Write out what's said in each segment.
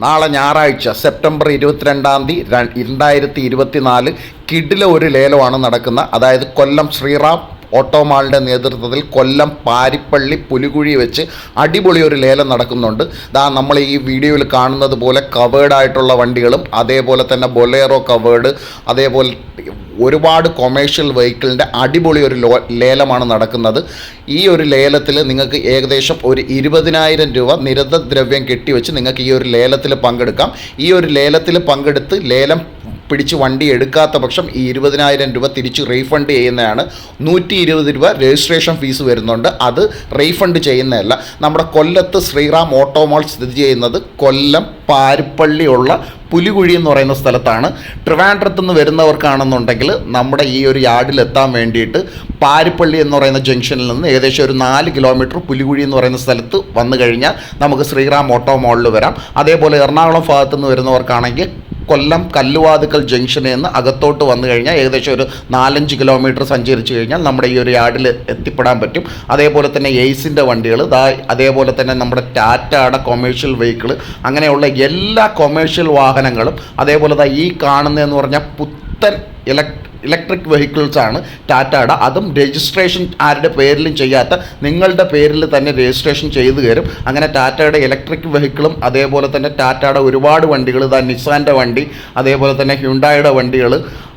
നാളെ ഞായറാഴ്ച സെപ്റ്റംബർ ഇരുപത്തിരണ്ടാം തീയതി രണ്ടായിരത്തി ഇരുപത്തിനാല് കിഡിലെ ഒരു ലേലമാണ് നടക്കുന്നത് അതായത് കൊല്ലം ശ്രീറാം ഓട്ടോമാളിന്റെ നേതൃത്വത്തിൽ കൊല്ലം പാരിപ്പള്ളി പുലികുഴി വെച്ച് അടിപൊളി ഒരു ലേലം നടക്കുന്നുണ്ട്. ദാ നമ്മൾ ഈ വീഡിയോയിൽ കാണുന്നത് പോലെ കവേഡായിട്ടുള്ള വണ്ടികളും അതേപോലെ തന്നെ ബൊലേറോ കവേർഡ് അതേപോലെ ഒരുപാട് കൊമേഴ്ഷ്യൽ വെഹിക്കിളിന്റെ അടിപൊളി ഒരു ലോ ലേലമാണ് നടക്കുന്നത്. ഈ ഒരു ലേലത്തിൽ നിങ്ങൾക്ക് ഏകദേശം ഒരു ഇരുപതിനായിരം രൂപ നിരന്തദ്രവ്യം കെട്ടിവെച്ച് നിങ്ങൾക്ക് ഈ ഒരു ലേലത്തിൽ പങ്കെടുക്കാം. ഈ ഒരു ലേലത്തിൽ പങ്കെടുത്ത് ലേലം പിടിച്ച് വണ്ടി എടുക്കാത്ത പക്ഷം ഈ ഇരുപതിനായിരം രൂപ തിരിച്ച് റീഫണ്ട് ചെയ്യുന്നതാണ്. നൂറ്റി ഇരുപത് രൂപ രജിസ്ട്രേഷൻ ഫീസ് വരുന്നുണ്ട്. അത് റീഫണ്ട് ചെയ്യുന്നതല്ല. നമ്മുടെ കൊല്ലത്ത് ശ്രീറാം ഓട്ടോമോൾ സ്ഥിതി ചെയ്യുന്നത് കൊല്ലം പാരിപ്പള്ളിയുള്ള പുലികുഴി എന്ന് പറയുന്ന സ്ഥലത്താണ്. ട്രിവാൻഡ്രത്ത് നിന്ന് വരുന്നവർക്കാണെന്നുണ്ടെങ്കിൽ നമ്മുടെ ഈ ഒരു യാർഡിലെത്താൻ വേണ്ടിയിട്ട് പാരിപ്പള്ളി എന്ന് പറയുന്ന ജംഗ്ഷനിൽ നിന്ന് ഏകദേശം ഒരു നാല് കിലോമീറ്റർ പുലികുഴി എന്ന് പറയുന്ന സ്ഥലത്ത് വന്നു കഴിഞ്ഞാൽ നമുക്ക് ശ്രീറാം ഓട്ടോ മോളിൽ വരാം. അതേപോലെ എറണാകുളം ഭാഗത്തുനിന്ന് വരുന്നവർക്കാണെങ്കിൽ കൊല്ലം കല്ലുവാതുക്കൽ ജംഗ്ഷനിൽ നിന്ന് അകത്തോട്ട് വന്നു കഴിഞ്ഞാൽ ഏകദേശം ഒരു നാലഞ്ച് കിലോമീറ്റർ സഞ്ചരിച്ച് കഴിഞ്ഞാൽ നമ്മുടെ ഈ ഒരു യാർഡിൽ എത്തിപ്പെടാൻ പറ്റും. അതേപോലെ തന്നെ എയ്സിന്റെ വണ്ടികൾ അതേപോലെ തന്നെ നമ്മുടെ ടാറ്റയുടെ കൊമേഴ്ഷ്യൽ വെഹിക്കിൾ അങ്ങനെയുള്ള എല്ലാ കൊമേഴ്ഷ്യൽ വാഹനങ്ങളും അതേപോലെ ഈ കാണുന്നതെന്ന് പറഞ്ഞാൽ പുത്തൻ ഇലക്ട്രിക് ഇലക്ട്രിക് വെഹിക്കിൾസ് ആണ് ടാറ്റയുടെ അതും രജിസ്ട്രേഷൻ ആരുടെ പേരിലും ചെയ്യാത്ത നിങ്ങളുടെ പേരിൽ തന്നെ രജിസ്ട്രേഷൻ ചെയ്തു തരും. അങ്ങനെ ടാറ്റയുടെ ഇലക്ട്രിക് വെഹിക്കിളും അതേപോലെ തന്നെ ടാറ്റയുടെ ഒരുപാട് വണ്ടികൾ ഇതാ നിസാന്റെ വണ്ടി അതേപോലെ തന്നെ ഹ്യുണ്ടായുടെ വണ്ടികൾ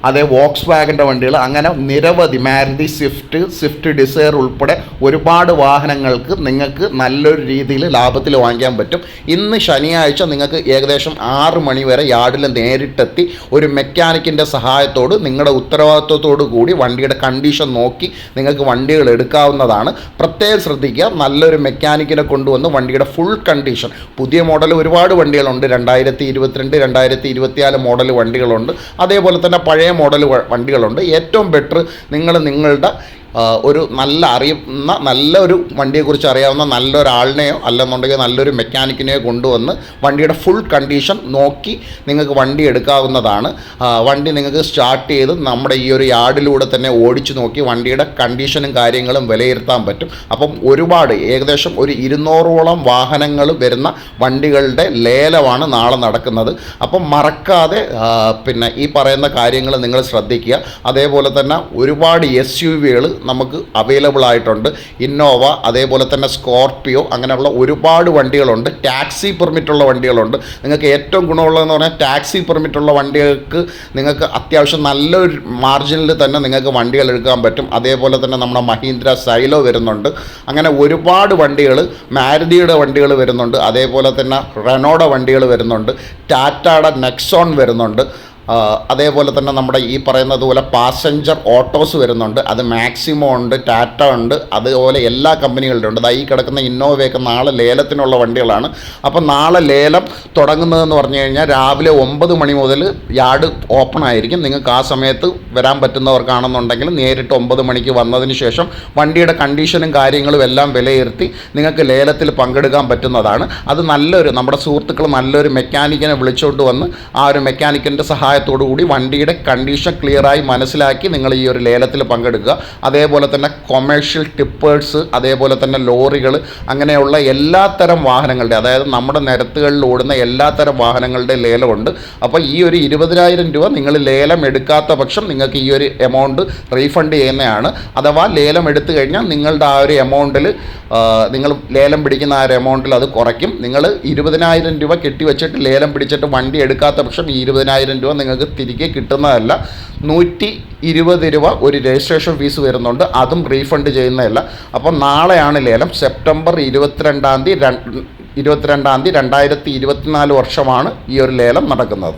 അതേ വോക്സ് വാഗന്റെ വണ്ടികൾ. അങ്ങനെ നിരവധി മാരുതി സ്വിഫ്റ്റ് സ്വിഫ്റ്റ് ഡിസയർ ഉൾപ്പെടെ ഒരുപാട് വാഹനങ്ങൾക്ക് നിങ്ങൾക്ക് നല്ലൊരു രീതിയിൽ ലാഭത്തിൽ വാങ്ങിക്കാൻ പറ്റും. ഇന്ന് ശനിയാഴ്ച നിങ്ങൾക്ക് ഏകദേശം ആറ് മണി വരെ യാർഡിൽ നേരിട്ടെത്തി ഒരു മെക്കാനിക്കിന്റെ സഹായത്തോട് നിങ്ങളുടെ ഉത്തരവാദിത്വത്തോടു കൂടി വണ്ടിയുടെ കണ്ടീഷൻ നോക്കി നിങ്ങൾക്ക് വണ്ടികൾ എടുക്കാവുന്നതാണ്. പ്രത്യേകം ശ്രദ്ധിക്കുക നല്ലൊരു മെക്കാനിക്കിനെ കൊണ്ടുവന്ന് വണ്ടിയുടെ ഫുൾ കണ്ടീഷൻ പുതിയ മോഡൽ ഒരുപാട് വണ്ടികളുണ്ട്. രണ്ടായിരത്തി ഇരുപത്തിരണ്ട് രണ്ടായിരത്തി ഇരുപത്തിനാല് മോഡൽ വണ്ടികളുണ്ട്. അതേപോലെ തന്നെ പഴയ മോഡൽ വണ്ടികളുണ്ട്. ഏറ്റവും ബെറ്റർ നിങ്ങൾ നിങ്ങളുടെ ഒരു നല്ല അറിയുന്ന നല്ലൊരു വണ്ടിയെക്കുറിച്ച് അറിയാവുന്ന നല്ലൊരാളിനെയോ അല്ലെന്നുണ്ടെങ്കിൽ നല്ലൊരു മെക്കാനിക്കിനെയോ കൊണ്ടുവന്ന് വണ്ടിയുടെ ഫുൾ കണ്ടീഷൻ നോക്കി നിങ്ങൾക്ക് വണ്ടി എടുക്കാവുന്നതാണ്. വണ്ടി നിങ്ങൾക്ക് സ്റ്റാർട്ട് ചെയ്ത് നമ്മുടെ ഈ ഒരു യാർഡിലൂടെ തന്നെ ഓടിച്ചു നോക്കി വണ്ടിയുടെ കണ്ടീഷനും കാര്യങ്ങളും വിലയിരുത്താൻ പറ്റും. അപ്പം ഒരുപാട് ഏകദേശം ഒരു ഇരുന്നൂറോളം വാഹനങ്ങൾ വരുന്ന വണ്ടികളുടെ ലേലമാണ് നാളെ നടക്കുന്നത്. അപ്പം മറക്കാതെ പിന്നെ ഈ പറയുന്ന കാര്യങ്ങൾ നിങ്ങൾ ശ്രദ്ധിക്കുക. അതേപോലെ തന്നെ ഒരുപാട് എസ് യു വികൾ നമുക്ക് അവൈലബിൾ ആയിട്ടുണ്ട്. ഇന്നോവ അതേപോലെ തന്നെ സ്കോർപ്പിയോ അങ്ങനെയുള്ള ഒരുപാട് വണ്ടികളുണ്ട്. ടാക്സി പെർമിറ്റുള്ള വണ്ടികളുണ്ട്. നിങ്ങൾക്ക് ഏറ്റവും ഗുണമുള്ളതെന്ന് പറഞ്ഞാൽ ടാക്സി പെർമിറ്റുള്ള വണ്ടികൾക്ക് നിങ്ങൾക്ക് അത്യാവശ്യം നല്ലൊരു മാർജിനിൽ തന്നെ നിങ്ങൾക്ക് വണ്ടികൾ എടുക്കാൻ പറ്റും. അതേപോലെ തന്നെ നമ്മുടെ മഹീന്ദ്ര സൈലോ വരുന്നുണ്ട്. അങ്ങനെ ഒരുപാട് വണ്ടികൾ മാരുതിയുടെ വണ്ടികൾ വരുന്നുണ്ട്. അതേപോലെ തന്നെ റെനോയുടെ വണ്ടികൾ വരുന്നുണ്ട്. ടാറ്റയുടെ നെക്സോൺ വരുന്നുണ്ട്. അതേപോലെ തന്നെ നമ്മുടെ ഈ പറയുന്നത് പോലെ പാസഞ്ചർ ഓട്ടോസ് വരുന്നുണ്ട്. അത് മാക്സിമോ ഉണ്ട് ടാറ്റ ഉണ്ട്. അതുപോലെ എല്ലാ കമ്പനികളുടെ ഉണ്ട്. ഈ കിടക്കുന്ന ഇന്നോവയൊക്കെ നാളെ ലേലത്തിനുള്ള വണ്ടികളാണ്. അപ്പോൾ നാളെ ലേലം തുടങ്ങുന്നതെന്ന് പറഞ്ഞു കഴിഞ്ഞാൽ രാവിലെ ഒമ്പത് മണി മുതൽ യാർഡ് ഓപ്പൺ ആയിരിക്കും. നിങ്ങൾക്ക് ആ സമയത്ത് വരാൻ പറ്റുന്നവർക്കാണെന്നുണ്ടെങ്കിൽ നേരിട്ട് ഒമ്പത് മണിക്ക് വന്നതിന് ശേഷം വണ്ടിയുടെ കണ്ടീഷനും കാര്യങ്ങളും എല്ലാം വിലയിരുത്തി നിങ്ങൾക്ക് ലേലത്തിൽ പങ്കെടുക്കാൻ പറ്റുന്നതാണ്. അത് നല്ലൊരു നമ്മുടെ സുഹൃത്തുക്കൾ നല്ലൊരു മെക്കാനിക്കിനെ വിളിച്ചുകൊണ്ട് വന്ന് ആ ഒരു മെക്കാനിക്കിന്റെ സഹായത്തോടു കൂടി വണ്ടിയുടെ കണ്ടീഷൻ ക്ലിയറായി മനസ്സിലാക്കി നിങ്ങൾ ഈ ഒരു ലേലത്തിൽ പങ്കെടുക്കുക. അതേപോലെ തന്നെ കൊമേഴ്ഷ്യൽ ടിപ്പേഴ്സ് അതേപോലെ തന്നെ ലോറികൾ അങ്ങനെയുള്ള എല്ലാത്തരം വാഹനങ്ങളുടെ അതായത് നമ്മുടെ നിരത്തുകളിൽ ഓടുന്ന എല്ലാത്തരം വാഹനങ്ങളുടെ ലേലമുണ്ട്. അപ്പോൾ ഈ ഒരു ഇരുപതിനായിരം രൂപ നിങ്ങൾ ലേലം എടുക്കാത്ത പക്ഷം നിങ്ങൾക്ക് ഈ ഒരു എമൗണ്ട് റീഫണ്ട് ചെയ്യുന്നതാണ്. അഥവാ ലേലം എടുത്തു കഴിഞ്ഞാൽ നിങ്ങളുടെ ആ ഒരു എമൗണ്ടിൽ നിങ്ങൾ ലേലം പിടിക്കുന്ന ആ ഒരു എമൗണ്ടിൽ അത് കുറയ്ക്കും. നിങ്ങൾ ഇരുപതിനായിരം രൂപ കെട്ടി വെച്ചിട്ട് ലേലം പിടിച്ചിട്ട് വണ്ടി എടുക്കാത്ത പക്ഷം ഈ ഇരുപതിനായിരം രൂപ നിങ്ങൾക്ക് തിരികെ കിട്ടുന്നതല്ല. നൂറ്റി ഇരുപത് രൂപ ഒരു രജിസ്ട്രേഷൻ ഫീസ് വരുന്നുണ്ട്. അതും റീഫണ്ട് ചെയ്യുന്നതല്ല. അപ്പോൾ നാളെയാണ് ലേലം. സെപ്റ്റംബർ ഇരുപത്തിരണ്ടാം തീയതി രണ്ട് ഇരുപത്തിരണ്ടാം തീയതി രണ്ടായിരത്തി ഇരുപത്തിനാല് വർഷമാണ് ഈ ഒരു ലേലം നടക്കുന്നത്.